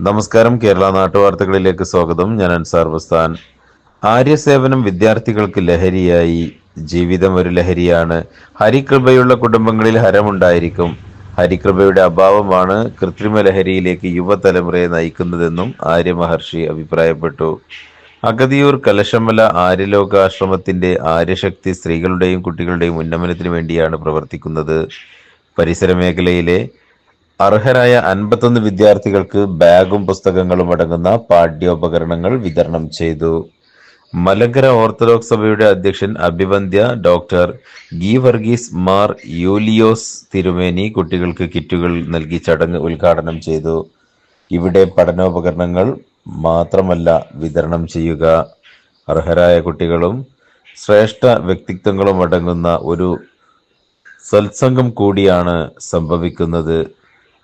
നമസ്കാരം. കേരള നാട്ടുവാർത്തകളിലേക്ക് സ്വാഗതം. ഞാൻ അൻസാർ ബസ്താൻ. ആര്യസേവനം വിദ്യാർത്ഥികൾക്ക് ലഹരിയായി. ജീവിതം ഒരു ലഹരിയാണ്. ഹരികൃപയുള്ള കുടുംബങ്ങളിൽ ഹരമുണ്ടായിരിക്കും. ഹരികൃപയുടെ അഭാവമാണ് കൃത്രിമ ലഹരിയിലേക്ക് യുവതലമുറയെ നയിക്കുന്നതെന്നും ആര്യ മഹർഷി അഭിപ്രായപ്പെട്ടു. അഗതിയൂർ കലശമല ആര്യലോകാശ്രമത്തിന്റെ ആര്യശക്തി സ്ത്രീകളുടെയും കുട്ടികളുടെയും ഉന്നമനത്തിന് വേണ്ടിയാണ് പ്രവർത്തിക്കുന്നത്. പരിസര മേഖലയിലെ അർഹരായ അൻപത്തൊന്ന് വിദ്യാർത്ഥികൾക്ക് ബാഗും പുസ്തകങ്ങളും അടങ്ങുന്ന പാഠ്യോപകരണങ്ങൾ വിതരണം ചെയ്തു. മലങ്കര ഓർത്തഡോക്സ് സഭയുടെ അധ്യക്ഷൻ അഭിവന്ധ്യ ഡോക്ടർ ഗി വർഗീസ് മാർ യൂലിയോസ് തിരുമേനി കുട്ടികൾക്ക് കിറ്റുകൾ നൽകി ചടങ്ങ് ഉദ്ഘാടനം ചെയ്തു. ഇവിടെ പഠനോപകരണങ്ങൾ മാത്രമല്ല വിതരണം ചെയ്യുക. അർഹരായ കുട്ടികളും ശ്രേഷ്ഠ വ്യക്തിത്വങ്ങളും അടങ്ങുന്ന ഒരു സത്സംഗം കൂടിയാണ് സംഭവിക്കുന്നത്.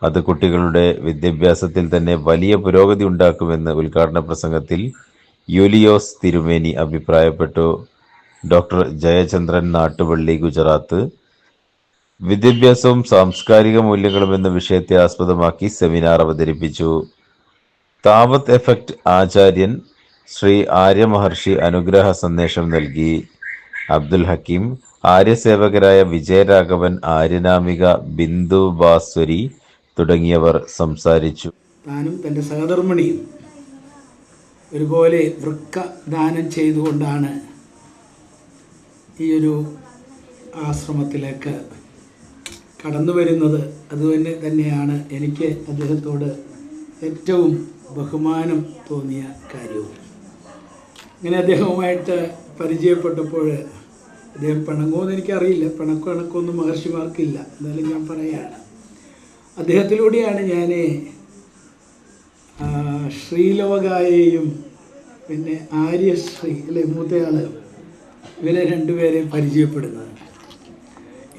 അത് കുട്ടികളുടെ വിദ്യാഭ്യാസത്തിൽ തന്നെ വലിയ പുരോഗതി ഉണ്ടാക്കുമെന്ന് ഉദ്ഘാടന പ്രസംഗത്തിൽ യുലിയോസ് തിരുമേനി അഭിപ്രായപ്പെട്ടു. ഡോക്ടർ ജയചന്ദ്രൻ നാട്ടുപള്ളി ഗുജറാത്ത്. വിദ്യാഭ്യാസവും സാംസ്കാരിക മൂല്യങ്ങളും എന്ന വിഷയത്തെ ആസ്പദമാക്കി സെമിനാർ അവതരിപ്പിച്ചു. താവത്ത് എഫക്റ്റ് ആചാര്യൻ ശ്രീ ആര്യമഹർഷി അനുഗ്രഹ സന്ദേശം നൽകി. അബ്ദുൽ ഹക്കീം ആര്യസേവകരായ വിജയരാഘവൻ ആര്യനാമിക ബിന്ദു ബാസ്വരി തുടങ്ങിയവർ സംസാരിച്ചു. താനും തന്റെ സഹധർമ്മിണിയും ഒരുപോലെ വൃക്ക ദാനം ചെയ്തുകൊണ്ടാണ് ഈ ഒരു ആശ്രമത്തിലേക്ക് കടന്നു വരുന്നത്. അതുതന്നെ തന്നെയാണ് എനിക്ക് അദ്ദേഹത്തോട് ഏറ്റവും ബഹുമാനം തോന്നിയ കാര്യവും. ഇങ്ങനെ അദ്ദേഹവുമായിട്ട് പരിചയപ്പെട്ടപ്പോൾ അദ്ദേഹം പിണങ്ങുമെന്ന് എനിക്കറിയില്ല. പിണക്കോ ഇണക്കമൊന്നും മഹർഷിമാർക്കില്ല. എന്നാലും ഞാൻ പറയുകയാണ് അദ്ദേഹത്തിലൂടെയാണ് ഞാൻ ശ്രീലോകായെയും പിന്നെ ആര്യശ്രീ അല്ലെ മൂത്തയാൾ ഇവരെ രണ്ടുപേരെയും പരിചയപ്പെടുന്നത്.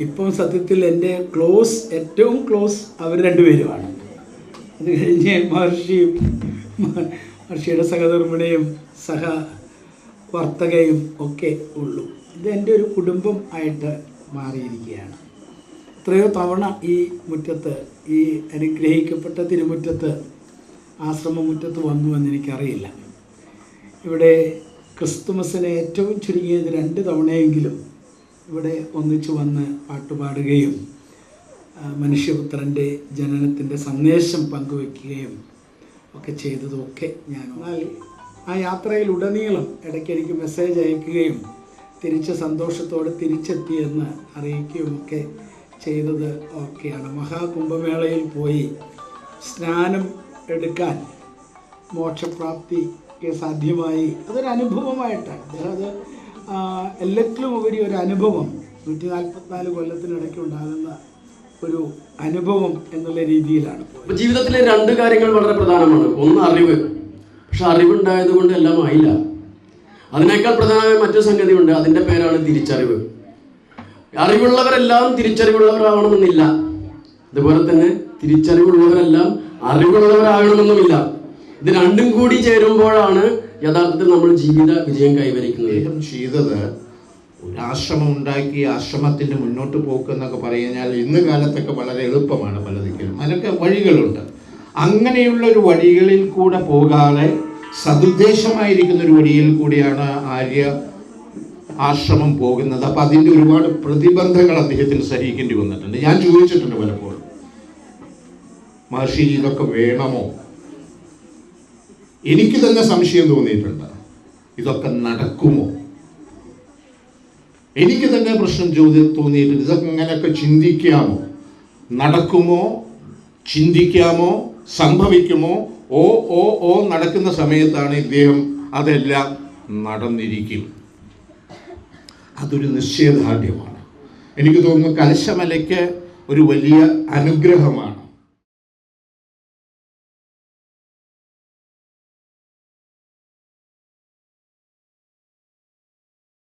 ഇപ്പം സത്യത്തിൽ എന്റെ ക്ലോസ് ഏറ്റവും ക്ലോസ് അവർ രണ്ടുപേരുമാണ്. അത് കഴിഞ്ഞ് മഹർഷിയും മഹർഷിയുടെ സഹധർമ്മിണിയും സഹ വർത്തകയും ഒക്കെ ഉള്ളൂ. ഇത് എന്റെ ഒരു കുടുംബം ആയിട്ട് മാറിയിരിക്കുകയാണ്. എത്രയോ തവണ ഈ മുറ്റത്ത് ഈ അനുഗ്രഹിക്കപ്പെട്ട തിരുമുറ്റത്ത് ആശ്രമ മുറ്റത്ത് വന്നു എന്ന് എനിക്കറിയില്ല. ഇവിടെ ക്രിസ്തുമസിനെ ഏറ്റവും ചുരുങ്ങിയത് രണ്ട് തവണയെങ്കിലും ഇവിടെ ഒന്നിച്ചു വന്ന് പാട്ടുപാടുകയും മനുഷ്യപുത്രന്റെ ജനനത്തിന്റെ സന്ദേശം പങ്കുവെക്കുകയും ഒക്കെ ചെയ്തതൊക്കെ ഞാൻ എന്നാൽ ആ യാത്രയിലുടനീളം ഇടയ്ക്ക് എനിക്ക് മെസ്സേജ് അയക്കുകയും തിരിച്ച് സന്തോഷത്തോടെ തിരിച്ചെത്തിയെന്ന് അറിയിക്കുകയും ഒക്കെ ചെയ്തത് ഒക്കെയാണ്. മഹാകുംഭമേളയിൽ പോയി സ്നാനം എടുക്കാൻ മോക്ഷപ്രാപ്തിക്ക് സാധ്യമായി. അതൊരു അനുഭവമായിട്ടാണ്. അദ്ദേഹം അത് എല്ലാറ്റിലും ഉപരി ഒരു അനുഭവം നൂറ്റി നാൽപ്പത്തിനാല് കൊല്ലത്തിനിടയ്ക്ക് ഉണ്ടാകുന്ന ഒരു അനുഭവം എന്നുള്ള രീതിയിലാണ് ജീവിതത്തിലെ രണ്ട് കാര്യങ്ങൾ വളരെ പ്രധാനമാണ്. ഒന്ന് അറിവ്. പക്ഷെ അറിവുണ്ടായത് കൊണ്ട് എല്ലാം ആയില്ല. അതിനേക്കാൾ പ്രധാനമായ മറ്റൊരു സംഗതിയുണ്ട്. അതിന്റെ പേരാണ് തിരിച്ചറിവ്. അറിവുള്ളവരെല്ലാം തിരിച്ചറിവുള്ളവരാവണമെന്നില്ല. അതുപോലെ തന്നെ തിരിച്ചറിവുള്ളവരെല്ലാം അറിവുള്ളവരാകണമെന്നുമില്ല. ഇത് രണ്ടും കൂടി ചേരുമ്പോഴാണ് യഥാർത്ഥത്തിൽ നമ്മൾ ജീവിത വിജയം കൈവരിക്കുന്നത്. അദ്ദേഹം ചെയ്തത് ഒരു ആശ്രമം ഉണ്ടാക്കി ആശ്രമത്തിന്റെ മുന്നോട്ട് പോക്ക് എന്നൊക്കെ പറഞ്ഞാൽ ഇന്ന് കാലത്തൊക്കെ വളരെ എളുപ്പമാണ് പലതിക്കലും അതിനൊക്കെ വഴികളുണ്ട്. അങ്ങനെയുള്ള ഒരു വഴികളിൽ കൂടെ പോകാതെ സതുദ്ദേശമായിരിക്കുന്ന ഒരു വഴിയിൽ കൂടിയാണ് ആര്യ ആശ്രമം പോകുന്നത്. അപ്പം അതിന്റെ ഒരുപാട് പ്രതിബന്ധങ്ങൾ അദ്ദേഹത്തിന് സഹിക്കേണ്ടി വന്നിട്ടുണ്ട്. ഞാൻ ചോദിച്ചിട്ടുണ്ട് പലപ്പോഴും. മഹർഷി ഇതൊക്കെ വേണമോ? എനിക്ക് തന്നെ സംശയം തോന്നിയിട്ടുണ്ട്. ഇതൊക്കെ നടക്കുമോ? എനിക്ക് തന്നെ പ്രശ്നം ചോദ്യം തോന്നിയിട്ടുണ്ട്. ഇതൊക്കെ ഇങ്ങനെയൊക്കെ ചിന്തിക്കാമോ? നടക്കുമോ? ചിന്തിക്കാമോ? സംഭവിക്കുമോ? ഓ ഓ ഓ നടക്കുന്ന സമയത്താണ് ഇദ്ദേഹം അതെല്ലാം നടന്നിരിക്കും. അതൊരു നിശ്ചയദാർഢ്യമാണ്. എനിക്ക് തോന്നുന്നു കലശമലയ്ക്ക് ഒരു വലിയ അനുഗ്രഹമാണ്.